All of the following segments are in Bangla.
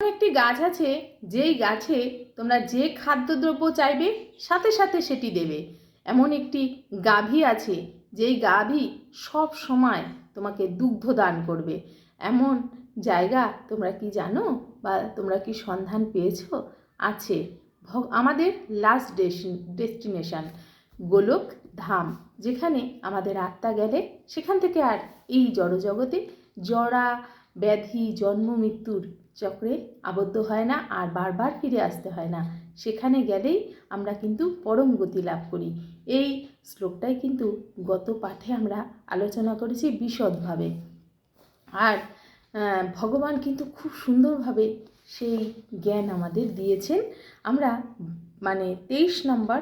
একটি গাছ আছে, যেই গাছে তোমরা যে খাদ্যদ্রব্য চাইবে, সাথে সাথে সেটি দেবে। এমন একটি গাভী আছে, যেই গাভী সব সময় তোমাকে দুগ্ধ দান করবে। এমন জায়গা তোমরা কি জানো বা তোমরা কি সন্ধান পেয়েছ? আছে। আমাদের লাস্ট ডেস্টিনেশন গোলক ধাম যেখানে আমাদের আত্মা গেলে সেখান থেকে আর এই জড়জগতে জড়া ব্যাধি, জন্ম, মৃত্যুর চক্রে আবদ্ধ হয় না আর বারবার ফিরে আসতে হয় না। সেখানে গেলেই আমরা কিন্তু পরম গতি লাভ করি। এই শ্লোকটাই কিন্তু গত পাঠে আমরা আলোচনা করেছি বিশদভাবে। আর ভগবান কিন্তু খুব সুন্দরভাবে সেই জ্ঞান আমাদের দিয়েছেন। আমরা মানে তেইশ নম্বর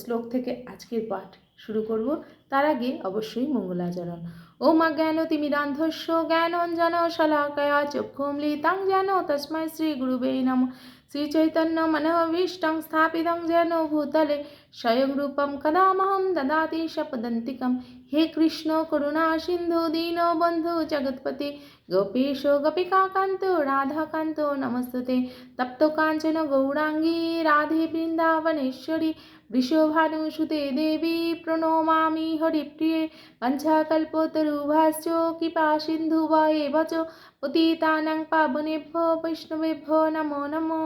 শ্লোক থেকে আজকের পাঠ শুরু করব। তার আগে অবশ্যই মঙ্গলাচরণ। ও মা জ্ঞান তিমিরান্ধস্য জ্ঞান অঞ্জন শলাকয়া চক্ষুমলিতাং যেন তস্মৈ শ্রী গুরুবে নম। শ্রী চৈতন্য মনোভীষ্টং স্থাপিতং যেন ভূতলে স্বয়ং রূপম কদামহম দদাতি শপদন্তিকম। হে কৃষ্ণ করুণা সিন্ধু দীন বন্ধু জগৎপতি। গোপীশ গোপিকাকান্ত রাধাকান্ত নমস্তুতে। তপ্ত কাঞ্চন গৌরাঙ্গী রাধে বৃন্দাবনেশ্বরী। বৃষভানুসুতে দেবী প্রণমামি হরিপ্রিয়ে পঞ্চাকল্পতরুভাশ্চ কৃপা সিন্ধু বা এব চ পতিতানাং পাবনেভ্যো বৈষ্ণবেভ্যো নমো নমো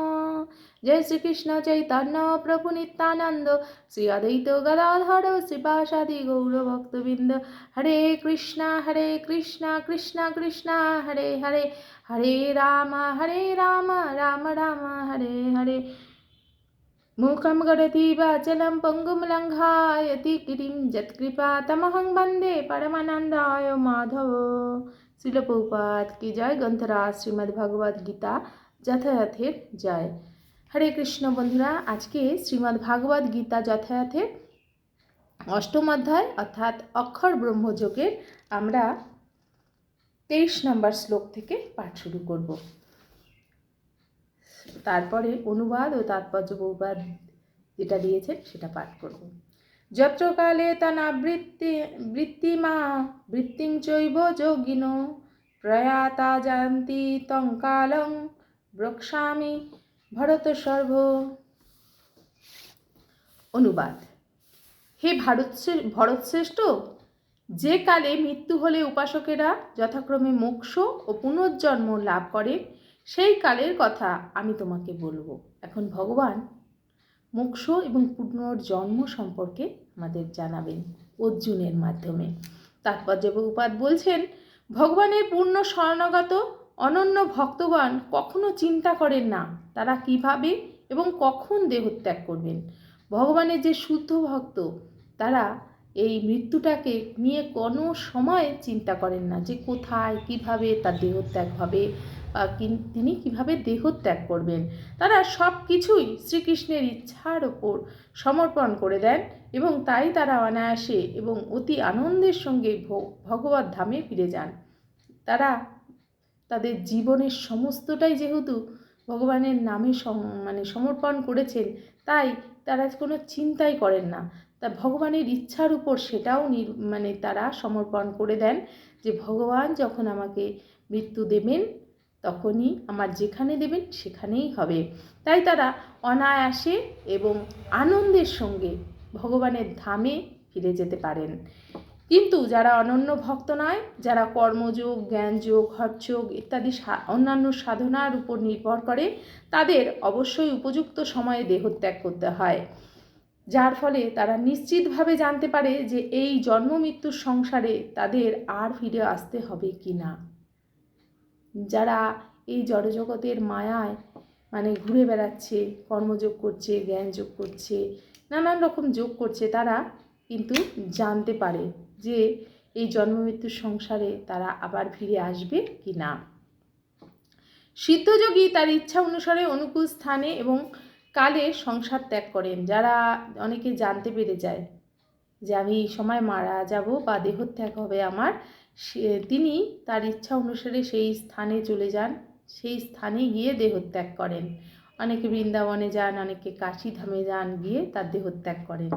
জয় শ্রীকৃষ্ণ চৈতন্য প্রভু নিত্যানন্দ শ্রী অদ্বৈত গদাধর শ্রীপাশাদি গৌরভক্তবৃন্দ হরে কৃষ্ণ হরে কৃষ্ণ কৃষ্ণ কৃষ্ণ হরে হরে হরে রাম হরে রাম রাম রাম হরে হরে মুখं गडति वाचलं पङ्गुं लङ्घायति गिरिं यत्कृपा तमहं वन्दे परमानन्दाय माधव শিলপৌপাত কি জয় গ্রন্থরাজ শ্রীমদ্ ভগবদ গীতা যথাযথের জয় হরে কৃষ্ণ বন্ধুরা আজকে শ্রীমদ্ ভাগবত গীতা যথাযথের অষ্টম অধ্যায় অর্থাৎ অক্ষর ব্রহ্মযোগের আমরা তেইশ নম্বর শ্লোক থেকে পাঠ শুরু করব তারপরে অনুবাদ ও তাৎপর্য বহুবাদ যেটা দিয়েছেন সেটা পাঠ করব। যত্র কালে তনাবৃত্তি বৃত্তিমা, বৃত্তিং চৈব যোগিনো, প্রয়াতা জানতি তং কালং ব্রক্সামি ভরত সর্ব। অনুবাদ। হে ভারত ভরতশ্রেষ্ঠ যে কালে মৃত্যু হলে উপাসকেরা যথাক্রমে মোক্ষ ও পুনর্জন্ম লাভ করেন সেই কালের কথা আমি তোমাকে বলব। এখন ভগবান মোক্ষ এবং পুনর্জন্ম সম্পর্কে আমাদের জানাবেন অর্জুনের মাধ্যমে। তাৎপর্য উপাদ বলছেন, ভগবানের পূর্ণ শরণাগত অনন্য ভক্তগণ কখনো চিন্তা করেন না তারা কীভাবে এবং কখন দেহত্যাগ করবেন। ভগবানের যে শুদ্ধ ভক্ত, তারা এই মৃত্যুটাকে নিয়ে কোনো সময় চিন্তা করেন না যে কোথায়, কীভাবে তার দেহত্যাগ হবে তিনি কীভাবে দেহত্যাগ করবেন? তারা সব কিছুই শ্রীকৃষ্ণের ইচ্ছার ওপর সমর্পণ করে দেন এবং তাই তারা অনায়াসে এবং অতি আনন্দের সঙ্গে ভগবত ধামে ফিরে যান। তারা তাদের জীবনের সমস্তটাই যেহেতু ভগবানের নামে মানে সমর্পণ করেছেন, তাই তারা কোনো চিন্তাই করেন না। তা ভগবানের ইচ্ছার উপর সেটাও নির মানে তারা সমর্পণ করে দেন যে ভগবান যখন আমাকে মৃত্যু দেবেন তখনই আমার যেখানে দেবেন সেখানেই হবে। তাই তারা অনায়াসে এবং আনন্দের সঙ্গে ভগবানের ধামে ফিরে যেতে পারেন। কিন্তু যারা অনন্য ভক্ত নয়, যারা কর্মযোগ, জ্ঞানযোগ, হঠযোগ ইত্যাদি অন্যান্য সাধনার উপর নির্ভর করে, তাদের অবশ্যই উপযুক্ত সময়ে দেহত্যাগ করতে হয়। যার ফলে তারা নিশ্চিতভাবে জানতে পারে যে এই জন্ম মৃত্যুর সংসারে তাদের আর ফিরে আসতে হবে কি না যারা এই জড়জগতের মায়ায় মানে ঘুরে বেড়াচ্ছে, কর্মযোগ করছে, জ্ঞান যোগ করছে, নানান রকম যোগ করছে, তারা কিন্তু জানতে পারে যে এই জন্ম মৃত্যুর সংসারে তারা আবার ফিরে আসবে কি না সিদ্ধযোগী তার ইচ্ছা অনুসারে অনুকূল স্থানে এবং কালে সংসার ত্যাগ করেন। যারা অনেকে জানতে পেরে যায় যে আমি এই সময় মারা যাব বা দেহত্যাগ হবে আমার সে, তিনি তার ইচ্ছা অনুসারে সেই স্থানে চলে যান। সেই স্থানে গিয়ে দেহত্যাগ করেন। অনেকে বৃন্দাবনে যান, অনেকে কাশীধামে যান, গিয়ে তার দেহত্যাগ করেন।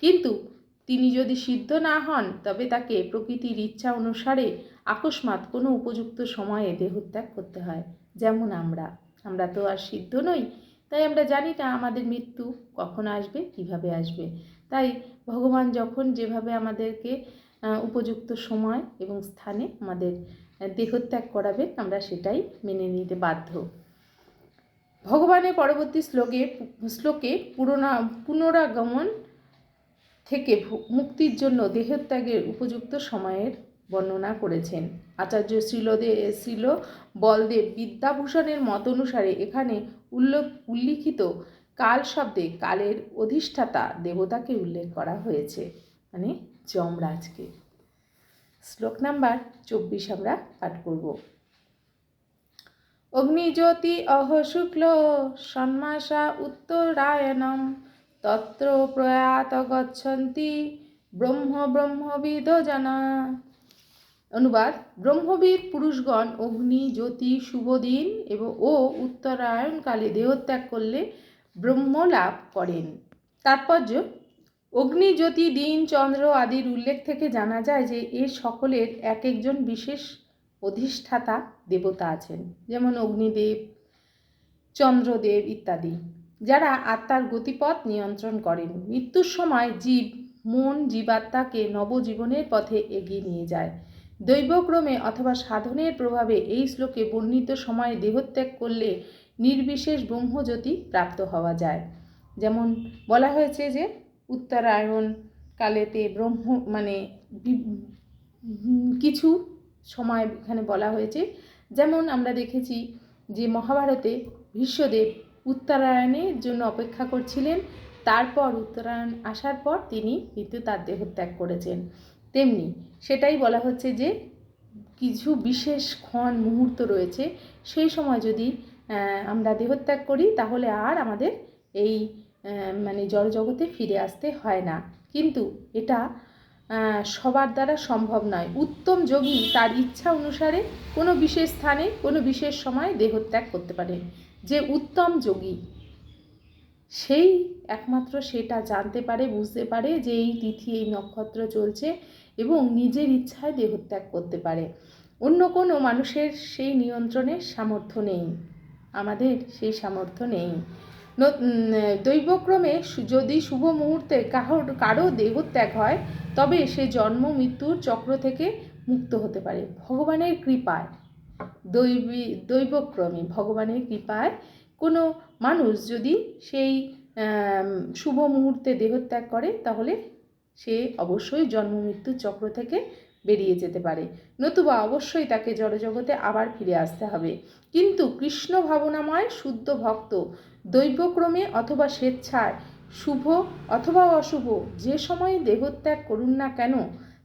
কিন্তু তিনি যদি সিদ্ধ না হন, তবে তাকে প্রকৃতির ইচ্ছা অনুসারে আকস্মাৎ কোনো উপযুক্ত সময়ে দেহত্যাগ করতে হয়। যেমন আমরা। আমরা তো আর সিদ্ধ নই। তাই আমরা জানি না আমাদের মৃত্যু কখন আসবে, কীভাবে আসবে। তাই ভগবান যখন যেভাবে আমাদেরকে উপযুক্ত সময় এবং স্থানে আমাদের দেহত্যাগ করাবে, আমরা সেটাই মেনে নিতে বাধ্য। ভগবানের পরবর্তী শ্লোকে শ্লোকে পুরোনা, পুনরাগমন থেকে মুক্তির জন্য দেহত্যাগের উপযুক্ত সময়ের বর্ণনা করেছেন। আচার্য শ্রীলদে শ্রীল বলদেব বিদ্যাভূষণের মত অনুসারে এখানে উল্লেখ উল্লিখিত কাল শব্দে কালের অধিষ্ঠাতা দেবতাকে উল্লেখ করা হয়েছে। মানে যমরাজকে। শ্লোক নাম্বার চব্বিশ আমরা পাঠ করব। অগ্নিজ্যোতি অহ শুক্ল সন্মাসা উত্তরায়ণম তত্র প্রয়াত গচ্ছন্তি ব্রহ্ম ব্রহ্মবিদ জানা। অনুবাদ ব্রহ্মবিদ পুরুষগণ অগ্নি জ্যোতি শুভ দিন এবং ও উত্তরায়ণকালে দেহত্যাগ করলে ব্রহ্ম লাভ করেন। তাৎপর্য অগ্নি জ্যোতি দিন, চন্দ্র আদির উল্লেখ থেকে জানা যায় যে এ সকলের এক একজন বিশেষ অধিষ্ঠাতা, দেবতা আছেন। যেমন অগ্নিদেব, চন্দ্রদেব ইত্যাদি, যারা আত্মার গতিপথ নিয়ন্ত্রণ করেন। মৃত্যুর সময় জীব, মন, জীবাত্মাকে নবজীবনের পথে এগিয়ে নিয়ে যায়। দৈবক্রমে অথবা সাধনের প্রভাবে এই শ্লোকে বর্ণিত সময়ে দেহত্যাগ করলে নির্বিশেষ ব্রহ্মজ্যোতি প্রাপ্ত হওয়া যায়। যেমন বলা হয়েছে যে উত্তরায়ণ কালেতে ব্রহ্ম মানে কিছু সময় এখানে বলা হয়েছে। যেমন আমরা দেখেছি যে মহাভারতে ভীষ্মদেব উত্তরায়ণের জন্য অপেক্ষা করছিলেন, তারপর উত্তরায়ণ আসার পর তিনি কিন্তু তার দেহত্যাগ করেছেন। তেমনি সেটাই বলা হচ্ছে যে কিছু বিশেষ ক্ষণ মুহূর্ত রয়েছে। সেই সময় যদি আমরা দেহত্যাগ করি, তাহলে আর আমাদের এই মানে জড়জগতে ফিরে আসতে হয় না। কিন্তু এটা সবার দ্বারা সম্ভব নয়। উত্তম যোগী তার ইচ্ছা অনুসারে কোনো বিশেষ স্থানে, কোনো বিশেষ সময় দেহত্যাগ করতে পারেন। যে উত্তম যোগী, সেই একমাত্র সেটা জানতে পারে, বুঝতে পারে যে এই তিথি, এই নক্ষত্র চলছে এবং নিজের ইচ্ছায় দেহত্যাগ করতে পারে। অন্য কোনো মানুষের সেই নিয়ন্ত্রণের সামর্থ্য নেই। আমাদের সেই সামর্থ্য নেই। দৈবক্রমে যদি শুভ মুহূর্তে কাহোর, কারও দেহত্যাগ হয়, তবে সে জন্ম মৃত্যুর চক্র থেকে মুক্ত হতে পারে। ভগবানের কৃপায়, দৈবী, দৈবক্রমে ভগবানের কৃপায় কোনো মানুষ যদি সেই শুভ মুহূর্তে দেহত্যাগ করে, তাহলে সে অবশ্যই জন্ম মৃত্যুর চক্র থেকে বেরিয়ে যেতে পারে। নতুবা অবশ্যই তাকে জড়জগতে আবার ফিরে আসতে হবে। কিন্তু কৃষ্ণ ভাবনাময়, শুদ্ধ ভক্ত, দৈবক্রমে অথবা স্বেচ্ছায়, শুভ অথবা অশুভ, যে সময়ে দেহত্যাগ করুন না কেন,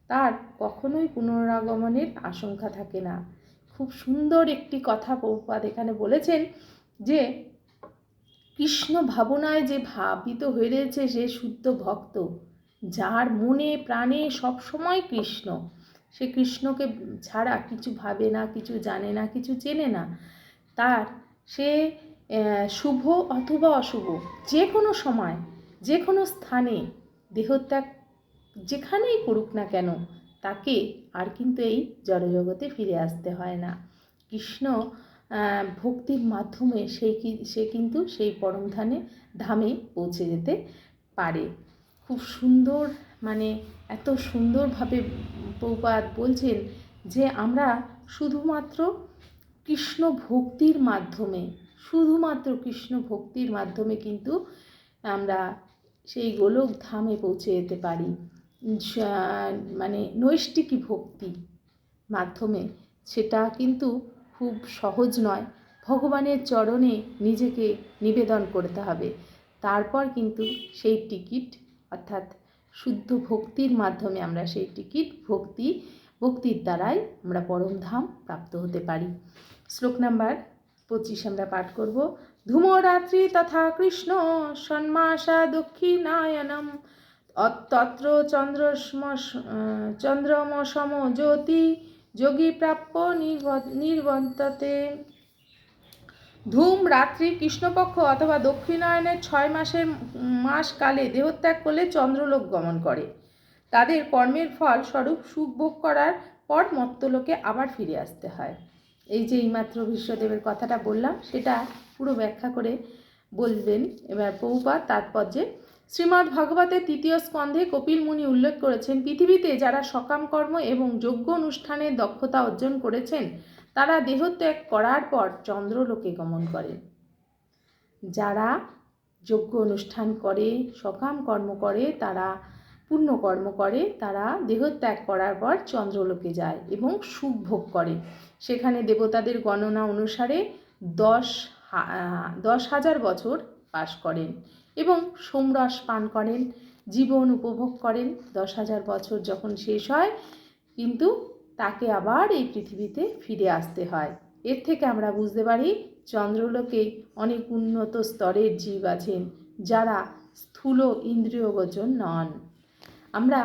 তার কখনোই পুনরাগমনের আশঙ্কা থাকে না। খুব সুন্দর একটি কথা প্রভুপাদ এখানে বলেছেন যে, কৃষ্ণ ভাবনায় যে ভাবিত হয়ে রয়েছে সে শুদ্ধ ভক্ত, যার মনে প্রাণে সবসময় কৃষ্ণ। সে কৃষ্ণকে ছাড়া কিছু ভাবে না, কিছু জানে না, কিছু চেনে না। তার সে শুভ অথবা অশুভ যে কোনো সময় যে কোনো স্থানে দেহত্যাগ যেখানেই করুক না কেন, তাকে আর কিন্তু এই জড়জগতে ফিরে আসতে হয় না। কৃষ্ণ ভক্তির মাধ্যমে সেই সে কিন্তু সেই পরমধানে ধামে পৌঁছে যেতে পারে। খুব সুন্দর মানে এত সুন্দরভাবে প্রপাত বলছেন যে আমরা শুধুমাত্র কৃষ্ণ ভক্তির মাধ্যমে, শুধুমাত্র কৃষ্ণ ভক্তির মাধ্যমে কিন্তু আমরা সেই গোলক ধামে পৌঁছে যেতে পারি। মানে নৈষ্টিকী ভক্তি মাধ্যমে সেটা কিন্তু খুব সহজ নয়। ভগবানের চরণে নিজেকে নিবেদন করতে হবে। তারপর কিন্তু সেই টিকিট অর্থাৎ শুদ্ধ ভক্তির মাধ্যমে আমরা সেই টিকিট ভক্তি, ভক্তির দ্বারাই আমরা পরমধাম প্রাপ্ত হতে পারি। শ্লোক নাম্বার পঁচিশ আমরা পাঠ করব। ধূমরাত্রি তথা কৃষ্ণ সন্মাসা দক্ষিণায়নম। তত্র চন্দ্রস্ম চন্দ্রমসম জ্যোতি যোগী প্রাপ্য নির্ব- নির্বন্ততে। ধূম রাত্রি কৃষ্ণপক্ষ অথবা দক্ষিণায়নের ছয় মাসের মাস কালে দেহত্যাগ করলে চন্দ্রলোক গমন করে। তাদের কর্মের ফল স্বরূপ সুখ ভোগ করার পর মত্তলোকে আবার ফিরে আসতে হয়। এই যে এইমাত্র বিশ্বদেবের কথাটা বললাম, সেটা পুরো ব্যাখ্যা করে বলবেন। এবার পৌপা তাৎপর্যে, শ্রীমদ্ ভগবতের তৃতীয় স্কন্ধে কপিল মুনি উল্লেখ করেছেন, পৃথিবীতে যারা সকাম কর্ম এবং যোগ্য অনুষ্ঠানে দক্ষতা অর্জন করেছেন তারা দেহত্যাগ করার পর চন্দ্রলোকে গমন করেন যারা যোগ্য অনুষ্ঠান করে, সকাম কর্ম করে, তারা পুণ্য কর্ম করে, তারা দেহত্যাগ করার পর চন্দ্রলোকে যায় এবং সুখ ভোগ করে। সেখানে দেবতাদের গণনা অনুসারে দশ দশ হাজার বছর বাস করেন এবং সোমরস পান করেন, জীবন উপভোগ করেন। দশ হাজার বছর যখন শেষ হয়, কিন্তু তাকে আবার এই পৃথিবীতে ফিরে আসতে হয়। এর থেকে আমরা বুঝতে পারি চন্দ্রলোকে অনেক উন্নত স্তরের জীব আছেন, যারা স্থূল ইন্দ্রিয়গোচর নন। আমরা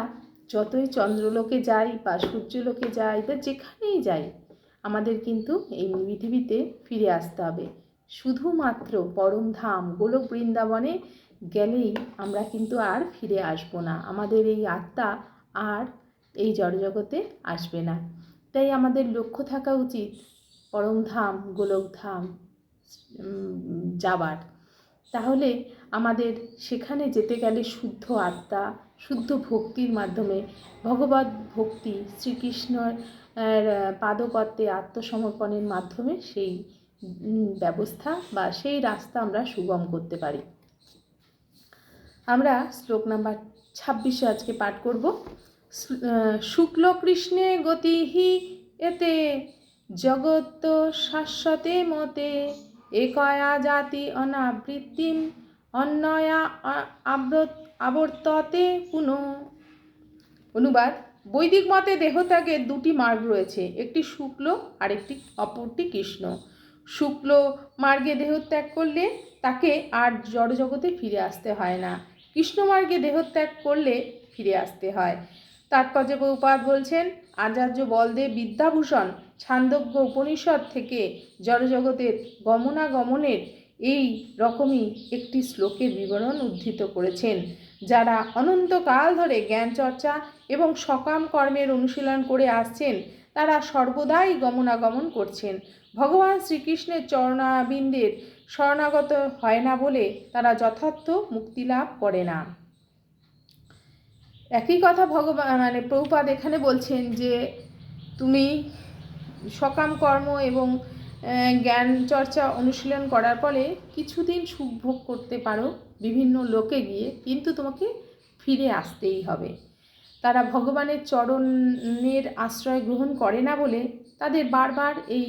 যতই চন্দ্রলোকে যাই বা সূর্যলোকে যাই বা যেখানেই যাই, আমাদের কিন্তু এই পৃথিবীতে ফিরে আসতে হবে। শুধুমাত্র পরমধাম গোলক বৃন্দাবনে গেলেই আমরা কিন্তু আর ফিরে আসব না। আমাদের এই আত্মা আর এই জড়জগতে আসবে না। তাই আমাদের লক্ষ্য থাকা উচিত পরমধাম, গোলকধাম যাবার। তাহলে আমাদের সেখানে যেতে গেলে শুদ্ধ আত্মা, শুদ্ধ ভক্তির মাধ্যমে ভগবত ভক্তি শ্রীকৃষ্ণর পাদপদ্মে আত্মসমর্পণের মাধ্যমে সেই ব্যবস্থা বা সেই রাস্তা আমরা সুগম করতে পারি। আমরা শ্লোক নাম্বার ছাব্বিশে আজকে পাঠ করব। শুক্লকৃষ্ণে গতিহি এতে জগত্ত শাশ্বতে মতে, একয়া জাতি অনাবৃত্তিম অন্যয়া আব্রত, আবর্ততে পুনঃ। অনুবাদ, বৈদিক মতে দেহত্যাগের দুটি মার্গ রয়েছে, একটি শুক্ল আর একটি অপরটি কৃষ্ণ। শুক্ল মার্গে দেহত্যাগ করলে তাকে আর জড়জগতে ফিরে আসতে হয় না। কৃষ্ণ মার্গে দেহত্যাগ করলে ফিরে আসতে হয়। তাৎপর্য বহুপাত বলছেন আচার্য বলদেব বিদ্যাভূষণ ছান্দজ্ঞ উপনিষদ থেকে জড়জগতের গমনাগমনের এই রকমই একটি শ্লোকের বিবরণ উদ্ধৃত করেছেন, যারা অনন্তকাল ধরে জ্ঞান চর্চা এবং সকাম কর্মের অনুশীলন করে আসছেন, তারা সর্বদাই গমনাগমন করছেন। ভগবান শ্রীকৃষ্ণের চরণাবিন্দের শরণাগত হয় না বলে তারা যথার্থ মুক্তি লাভ করে না। একই কথা ভগবান মানে প্রভুপাদ এখানে বলছেন যে তুমি সকাম কর্ম এবং জ্ঞান চর্চা অনুশীলন করার ফলে কিছুদিন সুখ ভোগ করতে পারো বিভিন্ন লোকে গিয়ে, কিন্তু তোমাকে ফিরে আসতেই হবে। তারা ভগবানের চরণের আশ্রয় গ্রহণ করে না বলে তাদের বারবার এই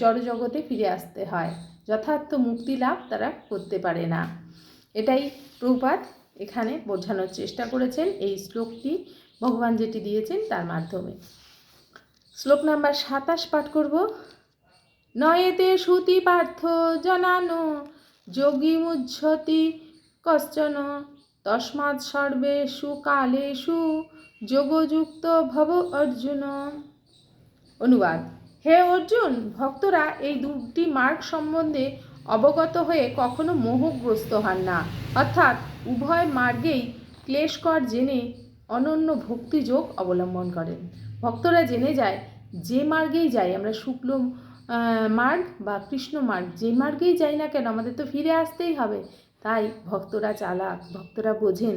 জড়জগতে ফিরে আসতে হয়। যথার্থ মুক্তি লাভ তারা করতে পারে না। এটাই প্রভুপাত এখানে বোঝানোর চেষ্টা করেছেন এই শ্লোকটি ভগবান যেটি দিয়েছেন তার মাধ্যমে। শ্লোক নাম্বার সাতাশ পাঠ করব। নয়েতে শ্রুতি পার্থ জানানো, যোগী মুজ্ঝতি কশ্চন, তস্মাৎ সর্বেষু কালেষু যোগযুক্ত ভব অর্জুন। অনুবাদ, হে অর্জুন, ভক্তরা এই দুটি মার্গ সম্বন্ধে অবগত হয়ে কখনো মোহগ্রস্ত হন না। অর্থাৎ উভয় মার্গেই ক্লেশকর জেনে অনন্য ভক্তিযোগ অবলম্বন করেন। ভক্তরা জেনে যায়, যে মার্গেই যাই, আমরা শুক্ল মার্গ বা কৃষ্ণ মার্গ, যে মার্গেই যাই না কেন, আমাদের তো ফিরে আসতেই হবে। তাই ভক্তরা চালাক, ভক্তরা বোঝেন,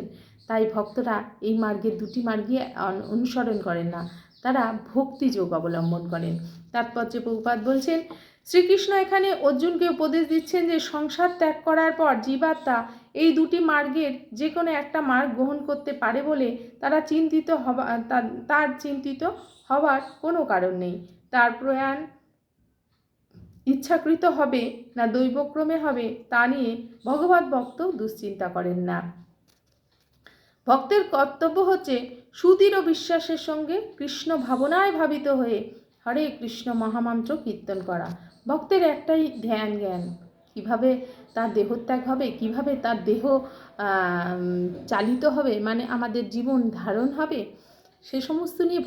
তাই ভক্তরা এই মার্গের দুটি মার্গে অনুসরণ করেন না। তারা ভক্তিযোগ অবলম্বন করেন। তাৎপর্যে প্রভুপাত বলছেন, শ্রীকৃষ্ণ এখানে অর্জুনকে উপদেশ দিচ্ছেন যে সংসার ত্যাগ করার পর জীবাত্মা এই দুটি মার্গের যে কোনো একটা মার্গ গ্রহণ করতে পারে বলে তারা চিন্তিত হবা তার চিন্তিত হওয়ার কোনো কারণ নেই। তার প্রয়াণ ইচ্ছাকৃত হবে না দৈবক্রমে হবে তা নিয়ে ভগবত ভক্ত দুশ্চিন্তা করেন না। ভক্তের কর্তব্য হচ্ছে সুদৃঢ় বিশ্বাসের সঙ্গে কৃষ্ণ ভাবনায় ভাবিত হয়ে হরে কৃষ্ণ মহামন্ত্র কীর্তন করা। ভক্তের একটাই ধ্যান জ্ঞান। কীভাবে তার দেহত্যাগ হবে, কীভাবে তার দেহ চালিত হবে মানে আমাদের জীবন ধারণ হবে, সে সমস্ত নিয়ে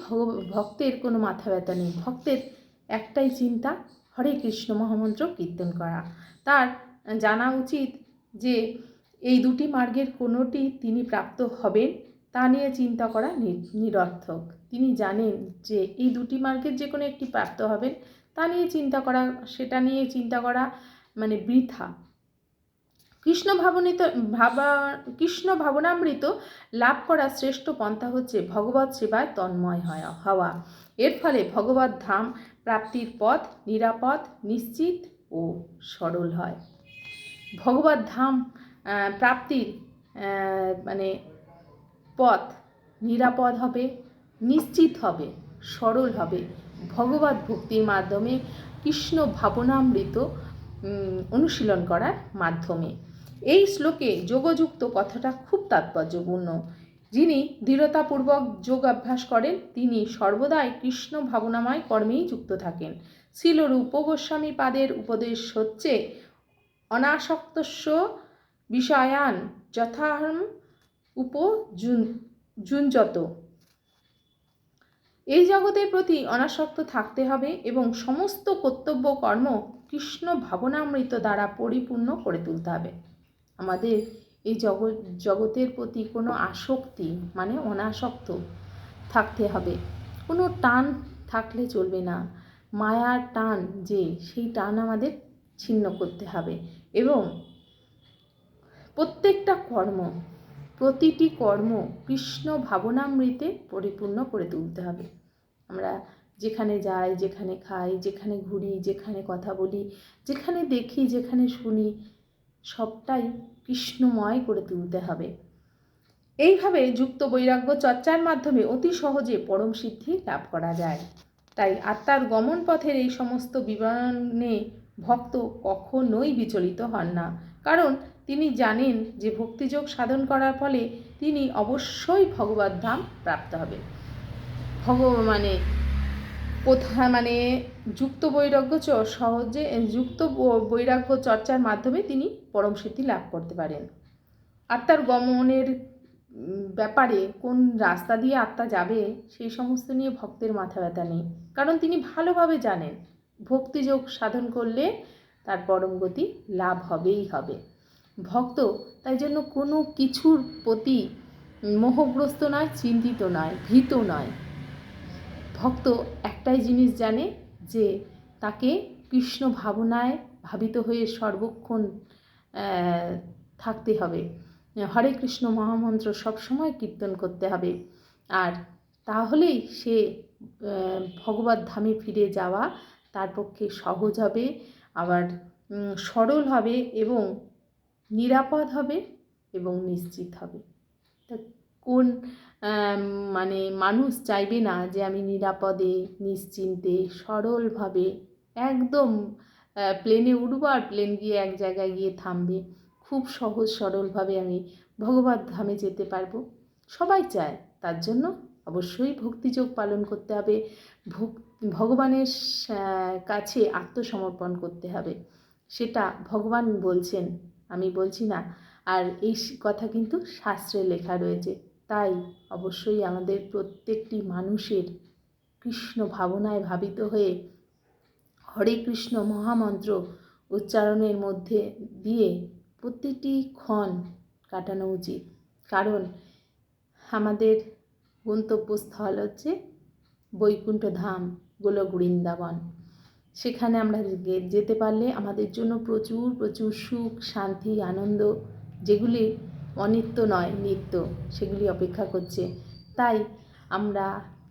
ভক্তের কোনো মাথা ব্যথা নেই। ভক্তের একটাই চিন্তা, হরে কৃষ্ণ মহামন্ত্র কীর্তন করা। তার জানা উচিত যে এই দুটি মার্গের কোনোটি তিনি প্রাপ্ত হবেন, তা নিয়ে চিন্তা করা নিরর্থক। তিনি জানেন যে এই দুটি মার্গের যে কোনো একটি প্রাপ্ত হবেন, তা নিয়ে চিন্তা করা, সেটা নিয়ে চিন্তা করা মানে বৃথা। কৃষ্ণ ভাবনিত ভাবা, কৃষ্ণ ভাবনামৃত লাভ করা শ্রেষ্ঠ পন্থা হচ্ছে ভগবত সেবায় তন্ময় হয়, হওয়া। এর ফলে ভগবত ধাম প্রাপ্তির পথ নিরাপদ, নিশ্চিত ও সরল হয়। ভগবত ধাম প্রাপ্তির মানে পথ নিরাপদ হবে, নিশ্চিত হবে, সরল হবে। ভগবত ভক্তির মাধ্যমে কৃষ্ণ ভাবনামৃত অনুশীলন করার মাধ্যমে। এই শ্লোকে যোগযুক্ত কথাটা খুব তাৎপর্যপূর্ণ। যিনি দৃঢ়তাপূর্বক যোগ অভ্যাস করেন, তিনি সর্বদাই কৃষ্ণ ভাবনাময় কর্মেই যুক্ত থাকেন। শিল রূপ গোস্বামী পাদের উপদেশ হচ্ছে, অনাসক্তস্য বিষয়ান যথাহম উপযুঞ্জত এই জগতের প্রতি অনাসক্ত থাকতে হবে এবং সমস্ত কর্তব্য কর্ম কৃষ্ণ ভাবনামৃত দ্বারা পরিপূর্ণ করে তুলতে হবে। আমাদের এই জগৎ জগতের প্রতি কোনো আসক্তি মানে অনাসক্ত থাকতে হবে। কোনো টান থাকলে চলবে না। মায়ার টান যে, সেই টান আমাদের ছিন্ন করতে হবে এবং প্রত্যেকটা কর্ম প্রতিটি কর্ম কৃষ্ণ ভাবনামৃতে পরিপূর্ণ করে তুলতে হবে। আমরা যেখানে যাই, যেখানে খাই, যেখানে ঘুরি, যেখানে কথা বলি, যেখানে দেখি, যেখানে শুনি, সবটাই কৃষ্ণময় করে তুলতে হবে। এইভাবে যুক্ত বৈরাগ্য চর্চার মাধ্যমে অতি সহজে পরম সিদ্ধি লাভ করা যায়। তাই আত্মার গমন পথের এই সমস্ত বিবরণে ভক্ত কখনোই বিচলিত হন না। কারণ তিনি জানেন যে ভক্তিযোগ সাধন করার ফলে তিনি অবশ্যই ভগবত ধাম প্রাপ্ত হবে ভগ মানে কোথা মানে যুক্ত বৈরাগ্য চ, সহজে যুক্ত বৈরাগ্য চর্চার মাধ্যমে তিনি পরম সিদ্ধি লাভ করতে পারেন। আত্মার গমনের ব্যাপারে কোন রাস্তা দিয়ে আত্মা যাবে, সেই সমস্ত নিয়ে ভক্তের মাথা ব্যথা নেই। কারণ তিনি ভালোভাবে জানেন, ভক্তিযোগ সাধন করলে তার পরম গতি লাভ হবেই হবে। ভক্ত, তাই জন্য কোনো কিছুর প্রতি মোহগ্রস্ত নয়, চিন্তিত নয়, ভীত নয়। ভক্ত একটাই জিনিস জানে যে তাকে কৃষ্ণ ভাবনায় ভাবিত হয়ে সর্বক্ষণ থাকতে হবে। হরে কৃষ্ণ মহামন্ত্র সবসময় কীর্তন করতে হবে। আর তাহলেই সে ভগবত ধামে ফিরে যাওয়া তার পক্ষে সহজ হবে, আবার সরল হবে এবং নিরাপদ হবে এবং নিশ্চিত হবে। তা কোন মানে মানুষ চাইবে না যে আমি নিরাপদে, নিশ্চিন্তে, সরলভাবে একদম প্লেনে উঠবো আর প্লেন গিয়ে এক জায়গায় গিয়ে থামবে। খুব সহজ, সরলভাবে আমি ভগবত ধামে যেতে পারব। সবাই চায়, তার জন্য অবশ্যই ভক্তিযোগ পালন করতে হবে। ভক ভগবানের কাছে আত্মসমর্পণ করতে হবে। সেটা ভগবান বলছেন আমি বলছি না। আর এই কথা কিন্তু শাস্ত্রে লেখা রয়েছে। তাই অবশ্যই আমাদের প্রত্যেকটি মানুষের কৃষ্ণ ভাবনায় ভাবিত হয়ে হরে কৃষ্ণ মহামন্ত্র উচ্চারণের মধ্যে দিয়ে প্রতিটি ক্ষণ কাটানো উচিত। কারণ আমাদের গন্তব্যস্থল হচ্ছে বৈকুণ্ঠ ধাম গোলক বৃন্দাবন। সেখানে আমরা যেতে পারলে আমাদের জন্য প্রচুর প্রচুর সুখ, শান্তি, আনন্দ, যেগুলি অনিত্য নয়, নিত্য, সেগুলি অপেক্ষা করছে। তাই আমরা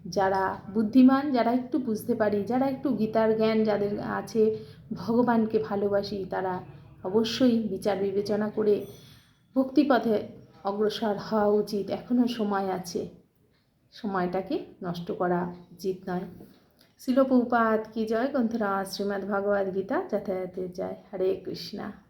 যারা বুদ্ধিমান, যারা একটু বুঝতে পারি, যারা একটু গীতার জ্ঞান যাদের আছে, ভগবানকে ভালোবাসি, তারা অবশ্যই বিচার বিবেচনা করে ভক্তিপথে অগ্রসর হওয়া উচিত। এখনও সময় আছে। সময়টাকে নষ্ট করা উচিত নয়। শিলপ্রপাত কি জয়? গ্রন্থরা শ্রীমদ্ ভগবদ্গীতা যথাযথের জয়। হরে কৃষ্ণা।